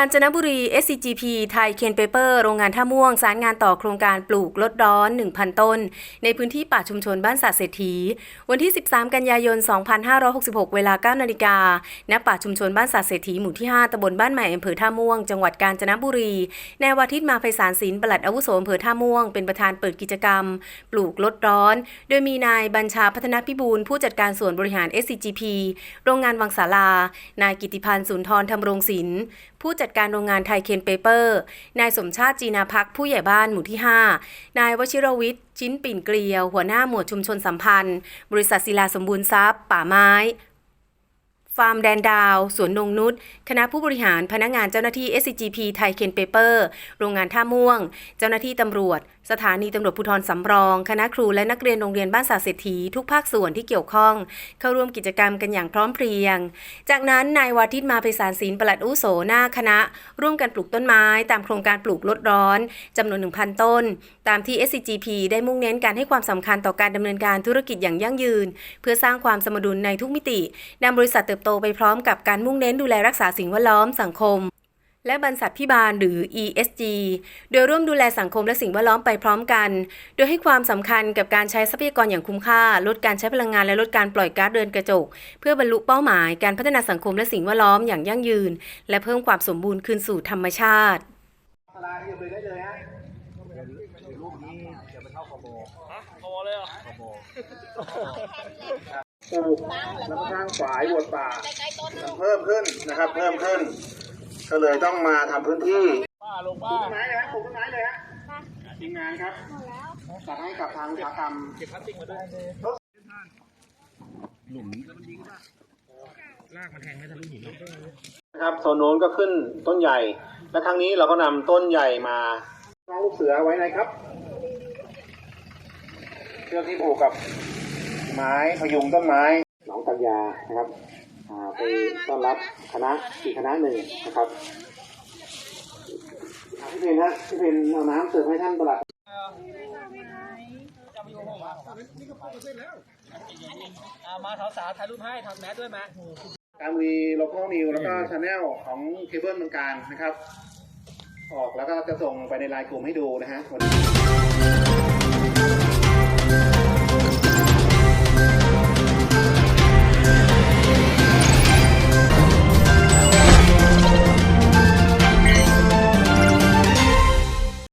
กาญจนบุรี SCGP ไทยเคนเปเปอร์โรงงานท่าม่วง สารงานต่อโครงการปลูกลดร้อน 1,000 ต้น ในพื้นที่ป่าชุมชนบ้านสาเศรษฐี วันที่ 13 กันยายน 2566 เวลา 9 นาฬิกา ณ ป่าชุมชนบ้านสาเศรษฐีหมู่ที่ 5ตำบลบ้านใหม่อำเภอท่าม่วง จังหวัดกาญจนบุรีนายวาทิตมาไพศาลศิลป์ปลัดอาวุโสอำเภอท่าม่วง เป็นประธานเปิดกิจกรรม ปลูกลดร้อน โดยมีนายบัญชาพัฒนพิบูลผู้จัดการส่วนบริหาร SCGP โรงงานวังสาลา นายกิติพันธ์สุนทรธรรมรงศิลป์ผู้จัดการโรงงานไทยเคนเปเปอร์ นายสมชาติจีนาพักผู้ใหญ่บ้านหมู่ที่ 5 นายวชิรวิทย์ ชิ้นปิ่นเกลียว หัวหน้าหมวดชุมชนสัมพันธ์ บริษัทศิลาสมบูรณ์ทรัพย์ ป่าไม้ ฟาร์มแดนดาว สวนนงนุชคณะผู้บริหารพนักงานเจ้าหน้าที่ SCGP ไทยเคนเปเปอร์ โรงงานท่าม่วง เจ้าหน้าที่ตำรวจ สถานีตำรวจภูธรสำรอง คณะครูและนักเรียนโรงเรียนบ้านสาเศรษฐีทุกภาคส่วนที่เกี่ยวข้อง เข้าร่วมกิจกรรมกันอย่างพร้อมเพรียง จากนั้นนายวาทิตมาไพศาลศิลป์ปลัดอุโสหน้าคณะ ร่วมกันปลูกต้นไม้ตามโครงการปลูกลดร้อนจำนวน 1,000 ต้น ตามที่ SCGP ได้มุ่งเน้นการให้ความสำคัญต่อการดำเนินการธุรกิจอย่างยั่งยืน เพื่อสร้างความสมดุลในทุกมิตินำบริษัทเติบโตไปพร้อมกับการมุ่งเน้นดูแลรักษาสิ่งแวดล้อมสังคม และบรรษัทพิบาลหรือ ESG โดยร่วมดูแลสังคมและสิ่งแวดล้อมไปพร้อมกัน โดยให้ความสำคัญกับการใช้ทรัพยากรอย่างคุ้มค่า ลดการใช้พลังงานและลดการปล่อยก๊าซเรือนกระจก เพื่อบรรลุเป้าหมายการพัฒนาสังคมและสิ่งแวดล้อมอย่างยั่งยืน และเพิ่มความสมบูรณ์คืนสู่ธรรมชาติเลยได้เลยฮะรูปนี้จะไปเข้าคอโบพอเลยเหรอคอโบ ปลูกแล้วก็สร้างฝายบนป่าเพิ่มขึ้นนะครับ เพิ่มขึ้น ก็เลยต้องมาทำพื้นที่ป้าลงปป้าลูกต้นไม้เลยฮะปลูกต้นไม้เลยฮะทีมงานครับจัดให้กับทางอุตสาหกรรมเก็บพลาสติกมาด้วยหลุมแล้วมันยิงป่ะลากมันแทงไม่ทะลุหินนะครับโซนโน้นก็ขึ้นต้นใหญ่ และครั้งนี้เราก็นำต้นใหญ่มาสร้างลูกเสือไว้ในครับเชือกที่ผูกกับ ไม้พยุงต้นไม้ หนองตัญญานะครับอ่าไปต้อนรับคณะอีกคณะหนึ่งนะครับอ่าพี่เพนฮะพี่เพนเอาน้ำเสิร์ฟให้ท่านประหลัดอ่ามาสาวสาวถ่ายรูปให้ทำแมสด้วยไหมการมีโลคอลนิวแล้วก็ชาแนลของเคเบิลเมืองการนะครับ ออกแล้วก็จะส่งไปในไลน์กลุ่มให้ดูนะฮะวันนี้